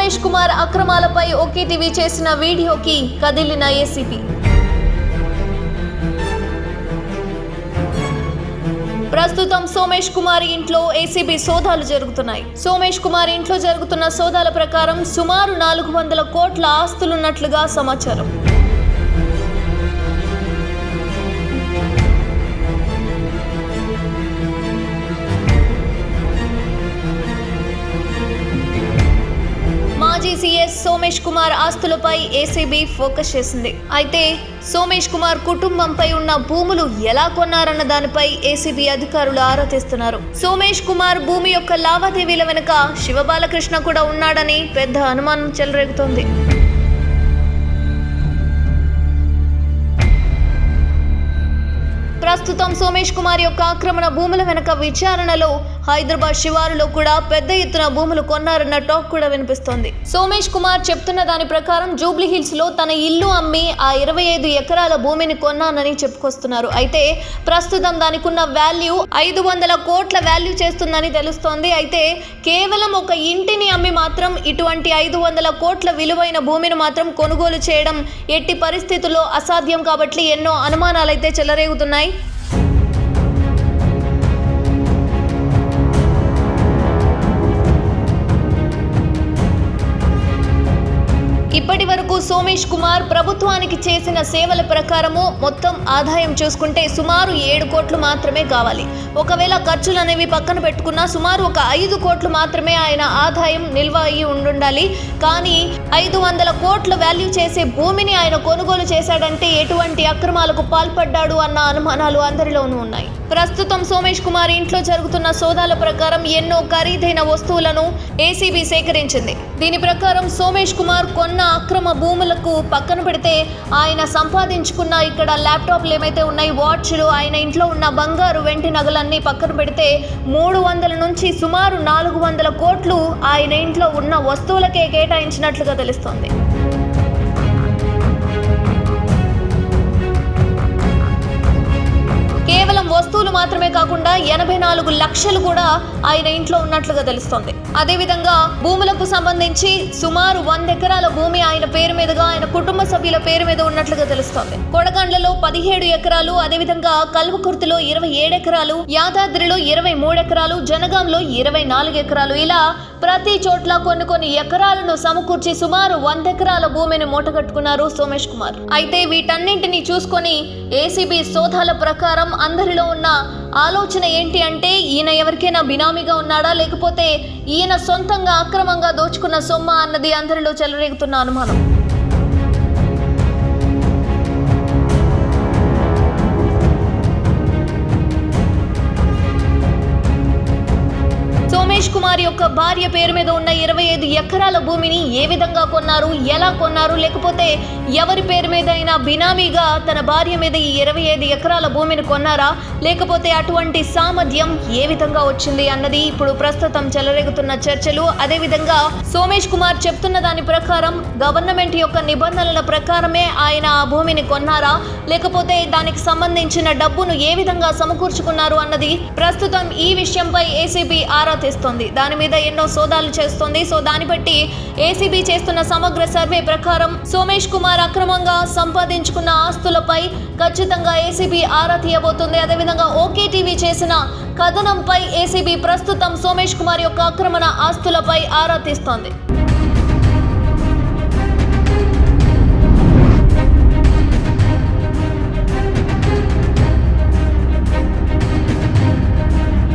సోమేష్ కుమార్ అక్రమాలపై ఒకే టీవీ చేసిన వీడియోకి కదిలిన ఏసీపీ. ప్రస్తుతం సోమేష్ కుమార్ ఇంట్లో ఏసీబీ సోదాలు జరుగుతున్నాయి. సోమేష్ కుమార్ ఇంట్లో జరుగుతున్న సోదాల ప్రకారం సుమారు నాలుగు వందల కోట్ల ఆస్తులున్నట్లుగా సమాచారం. సీఎస్ సోమేష్ కుమార్ ఆస్తులపై ఏసీబీ ఫోకస్ చేసింది. అయితే సోమేష్ కుమార్ కుటుంబంపై ఉన్న భూములు ఎలా కొన్నారన్న దానిపై ఏసీబీ అధికారులు ఆరా తీస్తున్నారు. సోమేష్ కుమార్ భూమి యొక్క లావాదేవీల వెనుక శివబాలకృష్ణ కూడా ఉన్నాడని పెద్ద అనుమానం చెలరేగుతోంది. ప్రస్తుతం సోమేష్ కుమార్ యొక్క ఆక్రమణ భూముల వెనుక విచారణలో హైదరాబాద్ శివారులో కూడా పెద్ద ఎత్తున భూములు కొన్నారన్న టాక్ కూడా వినిపిస్తోంది. సోమేష్ కుమార్ చెప్తున్న దాని ప్రకారం జూబ్లీ హిల్స్లో తన ఇల్లు అమ్మి ఆ ఇరవై ఐదు ఎకరాల భూమిని కొన్నానని చెప్పుకొస్తున్నారు. అయితే ప్రస్తుతం దానికి ఉన్న వాల్యూ ఐదు వందల కోట్ల వాల్యూ చేస్తుందని తెలుస్తోంది. అయితే కేవలం ఒక ఇంటిని అమ్మి మాత్రం ఇటువంటి ఐదు వందల కోట్ల విలువైన భూమిని మాత్రం కొనుగోలు చేయడం ఎట్టి పరిస్థితుల్లో అసాధ్యం కాబట్టి ఎన్నో అనుమానాలైతే చెలరేగుతున్నాయి. ఇప్పటి వరకు సోమేష్ కుమార్ ప్రభుత్వానికి చేసిన సేవల ప్రకారము మొత్తం ఆదాయం చూసుకుంటే సుమారు ఏడు కోట్లు మాత్రమే కావాలి. ఒకవేళ ఖర్చులు అనేవి పక్కన పెట్టుకున్నా సుమారు ఒక ఐదు కోట్లు మాత్రమే ఆయన ఆదాయం నిల్వ అయి ఉండుండాలి. కానీ ఐదు వందల కోట్ల వాల్యూ చేసే భూమిని ఆయన కొనుగోలు చేశాడంటే ఎటువంటి అక్రమాలకు పాల్పడ్డాడు అన్న అనుమానాలు అందరిలోనూ ఉన్నాయి. ప్రస్తుతం సోమేష్ కుమార్ ఇంట్లో జరుగుతున్న సోదాల ప్రకారం ఎన్నో ఖరీదైన వస్తువులను ఏసీబీ సేకరించింది. దీని ప్రకారం సోమేష్ కుమార్ కొన్న అక్రమ భూములకు పక్కన పెడితే ఆయన సంపాదించుకున్న ఇక్కడ ల్యాప్టాప్లు ఏమైతే ఉన్నాయి వాచ్లు ఆయన ఇంట్లో ఉన్న బంగారు వెంటి నగలన్నీ పక్కన పెడితే మూడు వందల నుంచి సుమారు నాలుగు వందల కోట్లు ఆయన ఇంట్లో ఉన్న వస్తువులకే కేటాయించినట్లుగా తెలుస్తోంది. మాత్రమే కాకుండా ఎనభై నాలుగు లక్షలు కూడా ఆయన ఇంట్లో ఉన్నట్లుగా తెలుస్తోంది. అదేవిధంగా భూములకు సంబంధించి సుమారు వంద ఎకరాల భూమి ఆయన పేరు మీదుగా ఆయన కుటుంబ సభ్యుల పేరు మీద ఉన్నట్లుగా తెలుస్తోంది. కొడగండ్లలో పదిహేడు ఎకరాలు అదేవిధంగా కల్వకుర్తిలో ఇరవై ఏడు ఎకరాలు యాదాద్రిలో ఇరవై మూడు ఎకరాలు జనగాంలో ఇరవై నాలుగు ఎకరాలు. ఇలా ప్రతి చోట్ల కొన్ని కొన్ని ఎకరాలను సమకూర్చి సుమారు వంద ఎకరాల భూమిని మూటగట్టుకున్నారు సోమేష్ కుమార్. అయితే వీటన్నింటినీ చూసుకొని ఏసీబీ సోదాల ప్రకారం అందరిలో ఉన్న ఆలోచన ఏంటి అంటే ఈయన ఎవరికైనా బినామీగా ఉన్నాడా? లేకపోతే ఈయన సొంతంగా అక్రమంగా దోచుకున్న సొమ్మ అన్నది అందరిలో చెలరేగుతున్న అనుమానం. సోమేష్ కుమార్ యొక్క భార్య పేరు మీద ఉన్న ఇరవై ఐదు ఎకరాల భూమిని ఏ విధంగా కొన్నారు ఎలా కొన్నారు లేకపోతే ఎవరి పేరు మీద అయినా బినామీగా తన భార్య మీద ఈ ఇరవై ఐదు ఎకరాల భూమిని కొన్నారా లేకపోతే అటువంటి సామర్థ్యం ఏ విధంగా వచ్చింది అన్నది ఇప్పుడు ప్రస్తుతం చెలరేగుతున్న చర్చలు. అదేవిధంగా సోమేష్ కుమార్ చెప్తున్న దాని ప్రకారం గవర్నమెంట్ యొక్క నిబంధనల ప్రకారమే ఆయన ఆ భూమిని కొన్నారా లేకపోతే దానికి సంబంధించిన డబ్బును ఏ విధంగా సమకూర్చుకున్నారు అన్నది ప్రస్తుతం ఈ విషయంపై ఏసీబీ ఆరా తీస్తోంది. దాని మీద ఎన్నో సోదాలు చేస్తోంది. సో దాన్ని బట్టి ఏసీబీ చేస్తున్న సమగ్ర సర్వే ప్రకారం సోమేష్ కుమార్ అక్రమంగా సంపాదించుకున్న ఆస్తులపై ఖచ్చితంగా ఏసీబీ ఆరా తీయబోతుంది. అదేవిధంగా ఓకే టీవీ చేసిన కథనంపై ఏసీబీ ప్రస్తుతం సోమేష్ కుమార్ యొక్క ఆక్రమణ ఆస్తులపై ఆరా తీస్తోంది.